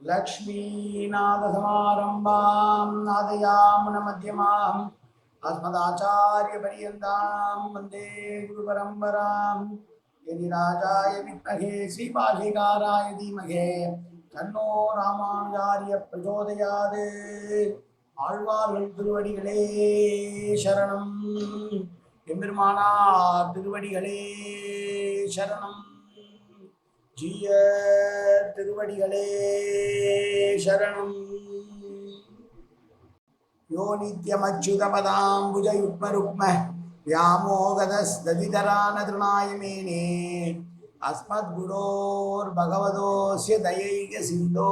लक्ष्मीनाथसमारम्भां नादयामनमध्यमाम् अस्मदाचार्यपर्यन्तां वन्दे गुरुपरम्परां यदि राजाय विद्महे श्रीभाषिकाराय धीमहे தன்னோ ராமானுஜாரிய பிரச்சோதயாது ஆழ்வார்கள் திருவடிகளே சரணம் எம்பெருமானார் திருவடிகளே சரணம் ஜீய திருவடிகளே சரணம் யோ நித்யமச்சுதபதாம்புஜ யுக்மருக்ம व्यामोगदस्दधिधरान तृणाय मेने अस्मद्गुरोर्भगवतोऽस्य दयैकसिन्धो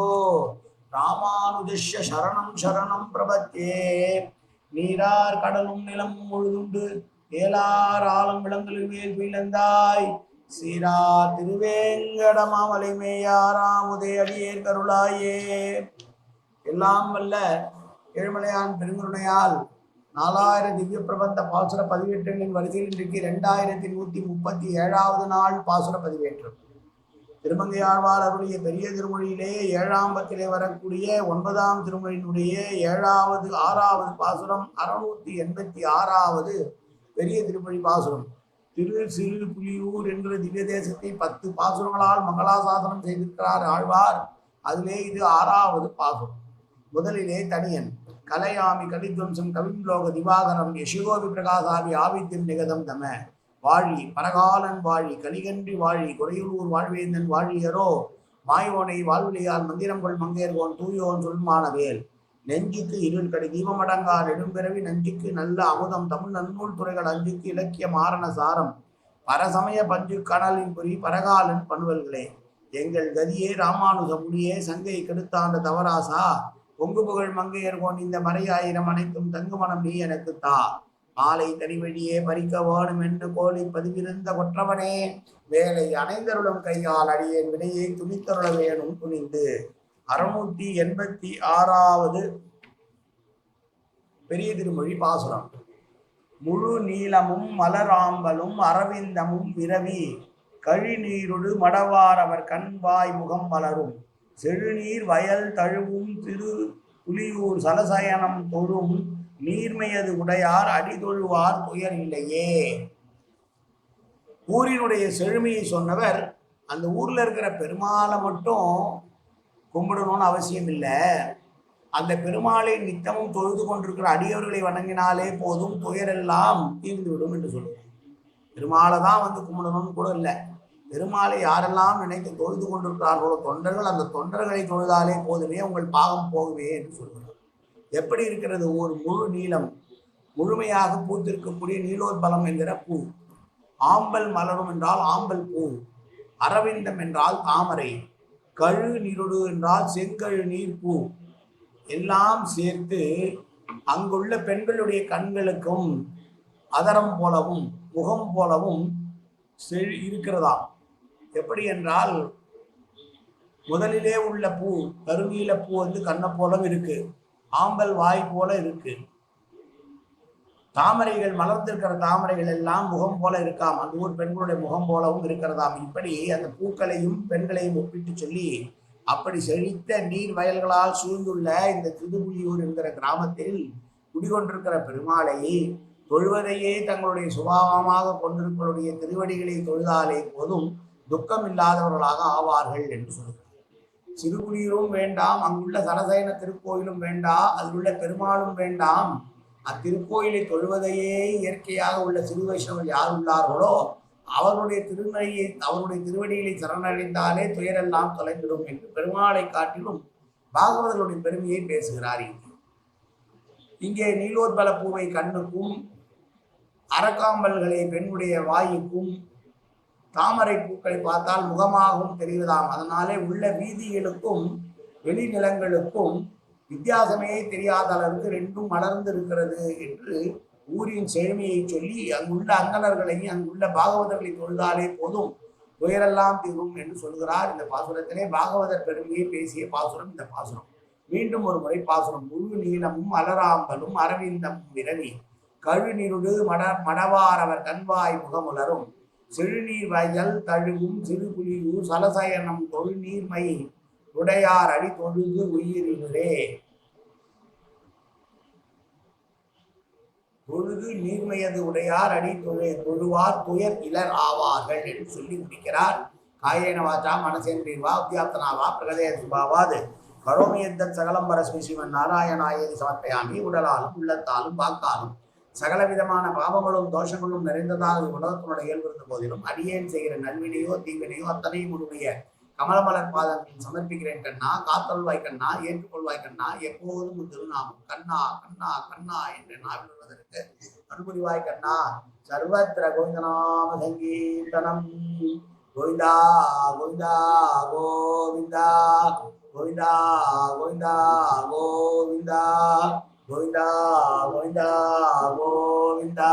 ராமானுஜஸ்ய சரணம் சரணம் பிரபத்தே நீரார் கடலும் நிலமும் முழுதுண்டு ஏலார் ஆலம் விளங்கலின் மேல் பிளந்தாய் சீரா திருவேங்கடமாமலை மேயாராமுதே அடியேர் கருளாயே எல்லாம் வல்ல ஏழுமலையான் பெருங்கருணையால் நாலாயிரம் திவ்ய பிரபந்த பாசுர பதிவேற்றங்களின் வரிசையில் இன்றைக்கு ரெண்டாயிரத்தி நூத்தி முப்பத்தி ஏழாவது நாள் பாசுர பதிவேற்றம். திருமங்கையாழ்வார் அருளிய பெரிய திருமொழியிலே ஏழாம் பத்திலே வரக்கூடிய ஒன்பதாம் திருமொழியினுடைய ஏழாவது ஆறாவது பாசுரம் அறுநூத்தி எண்பத்தி ஆறாவது பெரிய திருமொழி பாசுரம். திரு சிறு புலியூர் என்ற திவ்ய தேசத்தை பத்து பாசுரங்களால் மங்களாசாசனம் செய்திருக்கிறார் ஆழ்வார். அதிலே இது ஆறாவது பாசுரம். முதலிலே தனியன் கலையாமி கலித்வம்சம் கவிம்லோக திவாகரம் யசிகோபி பிரகாசாமி ஆவித்தியம் நிகதம் தம. வாழி பரகாலன் வாழி கலிகன்றி வாழி குறையூர் வாழ்வேந்தன் வாழியரோ மாயோனை வாழ்விலியால் மந்திரம் கொள் மங்கையர்கோன் தூயோன் சொல்மானவேல். நெஞ்சுக்கு இருள் கடை தீபமடங்கா நெடும்பிறவி நஞ்சுக்கு நல்ல அமுதம். தமிழ் நன்னூல் துறைகள் அஞ்சுக்கு இலக்கிய மாரண சாரம். பரசமய பஞ்சு கடலின் புரி பரகாலன் பண்வல்களே. எங்கள் கதியே ராமானுஜ முடியே சங்கை கெடுத்தாண்ட தவராசா. பொங்கு புகழ் மங்கையர்கோன் இந்த மறையாயிரம் அனைத்தும் தங்குமணம் நீ எனக்கு தா. மாலை தனிவழியே பறிக்க வேணும் என்று கோழி பதிவிருந்த கொற்றவனே. வேலை அனைந்தருளும் கையால் அடியேன் வினையை துணித்தருள வேணும் துணிந்து. அறுநூத்தி எண்பத்தி ஆறாவது பெரிய திருமொழி பாசுரம். முழு நீளமும் மலராம்பலும் அரவிந்தமும் விரவி கழிநீருடு மடவார் அவர் கண்வாய் முகம் மலரும். செழுநீர் வயல் தழுவும் திரு புலியூர் சலசயனம் தொழும். நீர்மையது உடையார் அடிதொழுவார் துயர் இல்லையே. ஊரினுடைய செழுமையை சொன்னவர் அந்த ஊர்ல இருக்கிற பெருமாளை மட்டும் கும்பிடணும்னு அவசியம் இல்லை அந்த பெருமாளை நித்தமும் தொழுது கொண்டிருக்கிற அடியவர்களை வணங்கினாலே போதும் துயரெல்லாம் தீர்ந்து விடும் என்று சொல்லுவோம் பெருமாளை தான் வந்து கும்பிடணும்னு கூட இல்லை. பெருமாளை யாரெல்லாம் நினைத்து தொழுது கொண்டிருக்கிறார்களோ தொண்டர்கள் அந்த தொண்டர்களை தொழுதாலே போதுமே உங்கள் பாகம் போகுமே என்று சொல்கிறார் எப்படி இருக்கிறது? ஒரு முழு நீளம் முழுமையாக பூத்திருக்கக்கூடிய நீலோத்பலம் என்கிற பூ. ஆம்பல் மலரும் என்றால் ஆம்பல் பூ அரவிந்தம் என்றால் தாமரை. கழு நீரொடு என்றால் செங்கழு நீர் பூ. எல்லாம் சேர்த்து அங்குள்ள பெண்களுடைய கண்களுக்கும் அதரம் போலவும் முகம் போலவும் செழு இருக்கிறதாம். எப்படி என்றால் முதலிலே உள்ள பூ கருநீல பூ வந்து கண்ணை போலவும் இருக்கு. ஆம்பல் வாய் போல இருக்கு. தாமரைகள் மலர்ந்திருக்கிற தாமரைகள் எல்லாம் முகம் போல இருக்காம். அந்த ஊர் பெண்களுடைய முகம் போலவும் இருக்கிறதாம். இப்படி அந்த பூக்களையும் பெண்களையும் ஒப்பிட்டு சொல்லி அப்படி செழித்த நீர் வயல்களால் சூழ்ந்துள்ள இந்த திருபுலியூர் என்கிற கிராமத்தில் குடிகொண்டிருக்கிற பெருமாளை தொழுவதையே தங்களுடைய சுபாவமாக கொண்டிருப்பவருடைய திருவடிகளை தொழுதாலே போதும் துக்கம் இல்லாதவர்களாக ஆவார்கள் என்று சொல்கிறார். சிறுகுடியூரும் வேண்டாம் அங்குள்ள சரசயன திருக்கோயிலும் வேண்டாம் அதில் உள்ள பெருமாளும் வேண்டாம். அத்திருக்கோயிலை தொழுவதையே இயற்கையாக உள்ள சிறு வைஷ்ணவர் யார் உள்ளார்களோ அவருடைய திருமணியை அவருடைய திருவடிகளை சரணடைந்தாலே துயரெல்லாம் தொலைந்துடும் என்று பெருமாளை காட்டிலும் பாகவதர்களுடைய பெருமையை பேசுகிறார் இங்கே. இங்கே நீலோத்பல பூவை கண்ணுக்கும் அரக்காம்பல்களை பெண்ணுடைய வாயுக்கும் தாமரை பூக்களை பார்த்தால் முகமாகவும் தெரிவதாம். அதனாலே உள்ள வீதிகளுக்கும் வெளிநிலங்களுக்கும் வித்தியாசமே தெரியாத அளவுக்கு ரெண்டும் மலர்ந்து இருக்கிறது என்று ஊரின் செழுமையை சொல்லி அங்குள்ள அங்கணர்களையும் அங்குள்ள பாகவதர்களை தொழுதாலே போதும் துயரெல்லாம் தீரும் என்று சொல்கிறார் இந்த பாசுரத்திலே. பாகவதர் பெருமையை பேசிய பாசுரம் இந்த பாசுரம். மீண்டும் ஒரு முறை பாசுரம். முழு நீளமும் அலராம்பலும் அரவிந்தமும் விரவி கழுநீருடு மட மடவாரவர் கண்வாய் முகமுலரும் சிறுநீர் வயல் தழுவும் சிறுபுலியூர் சலசயனம் தொழுநீர்மை உடையார் அடி தொழுது உயிரினரே தொழுது நீர்மையது உடையார் அடி தொழு தொழுவார் துயர் இலர் ஆவார்கள் என்று சொல்லி முடிக்கிறார். காயேனவாச்சா மனசேந்திரிவா உத்தியாப்தனாவா பிரகதய சுபாவாது கரோமியத்தன் சகலம் பரஸ்மி சிவன் நாராயணாயதி சமர்ப்பயாமி உடலாலும் உள்ளத்தாலும் வாக்காலும் சகல விதமான பாவங்களும் தோஷங்களும் நிறைந்ததாக உலகத்தினுடைய இயல்பு இருந்த போதிலும் அடியேன் செய்கிற நல்வினையோ தீவினையோ அத்தனையும் உன்னுடைய கமலமலர் பாதத்தில் சமர்ப்பிக்கிறேன் கண்ணா காத்தல்வாய் கண்ணா ஏற்றுக்கொள்வாய் கண்ணா எப்போதும் திருநாமம் கண்ணா கண்ணா கண்ணா என்று நாவில் வருவதற்கு அன்புரிவாய் கண்ணா சர்வத்திர கோவிந்தநாம சங்கீர்த்தனம். கோவிந்தா கோவிந்தா கோவிந்தா கோவிந்தா கோவிந்தா கோவிந்தா கோவிந்தா கோவிந்தா கோவிந்தா.